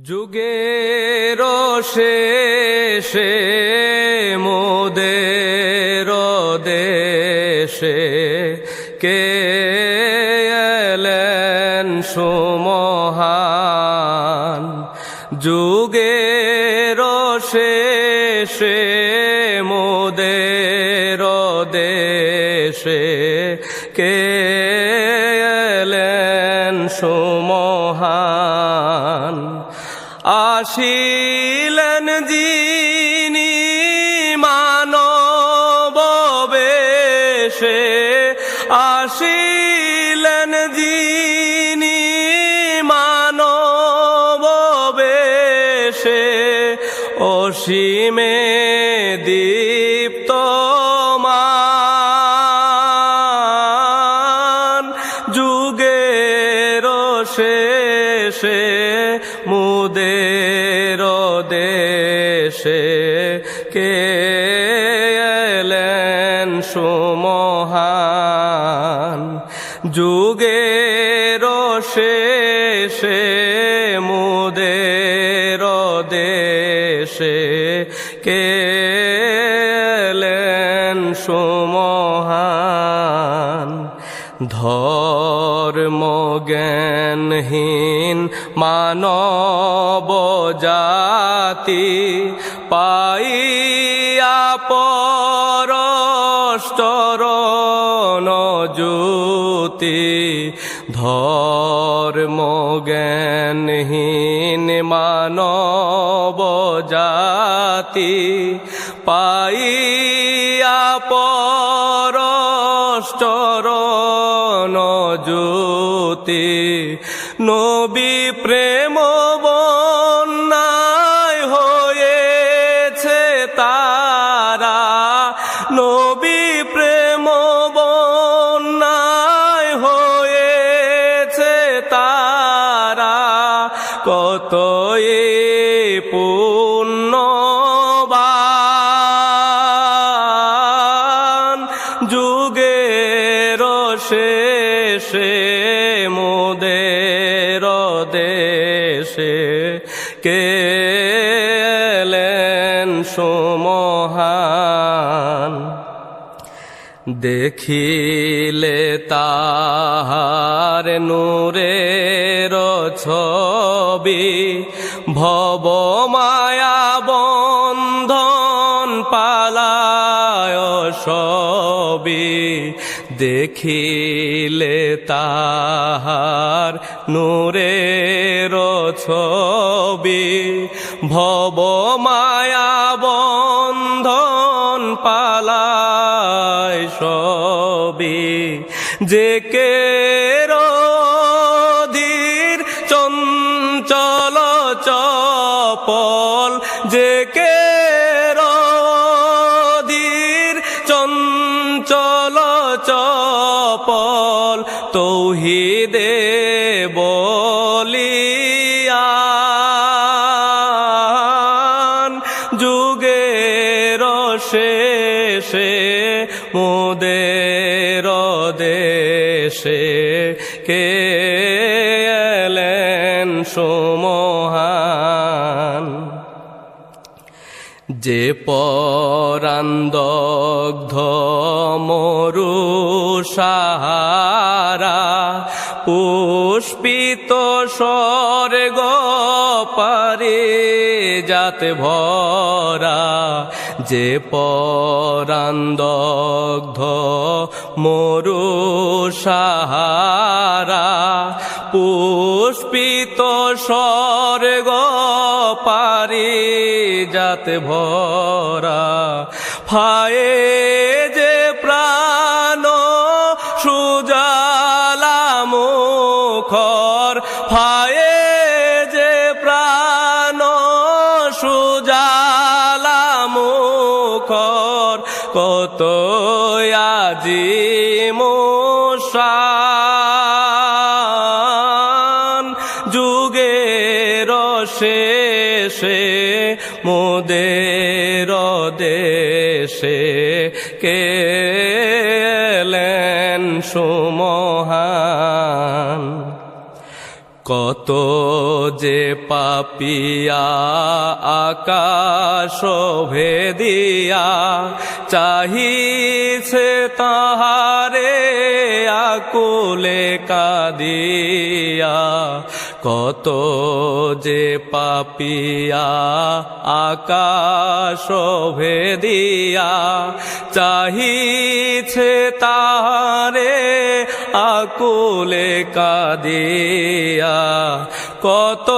যুগের শেষে মোদের দেশে কে এলেন সুমহান? যুগের শেষে মোদের দেশে কে এলেন সুমহান? আসিলেন যিনি মানব বেশে আসিলেন যিনি মানব বেশে। অসীমে দীপ্ত মান যুগের শেষে দেশে কে এলেন সুমহান? যুগের শেষে মুদের দেশে কে এলেন সুমহান? ধর্ম জ্ঞানহীন মানব জাতি পাইয়া পরষ্টরণ জ্যোতি। ধর্ম জ্ঞানহীন মানব জাতি পাইয়া পরষ্টরণ জ্যোতি। নবী প্রেম বন্যায় হয়েছে তারা। নবী প্রেম বন্যায় হয়েছে তারা। কত পুণ্যবান যুগের শেষে মোদের দেশে কে এলেন সুমহান? দেখিলে তাহার নূরের ছবি, ভব মায়া বন্ধন পালায় সবি দেখিলে তাহার নূরের ছবি, ভব মায়া বন্ধন পালায় সবি যে কে রোধীর চঞ্চল চপল, যে কে বলিয়ান যুগের শেষে মোদের দেশে কে এলেন সুমহান? যে পরান্দগ্ধ মরু সাহারা পুষ্পিত স্বর্গ পারে যাতে ভরা যে পরান্দগ্ধ মরু সাহারা পুষ্পিত স্বর্গ পারি যাতে ভরা ফায়ে যে মোশান রসে সে মোদের দেশে কে এলেন কত যে পাপিয়া আকাশ ভেদিয়া চাহিছে তাহারে আকুলে কাদিয়া। কত যে পাপিয়া আকাশ ভেদিয়া চাহিছে তাহারে আকুলে কাদিয়া কত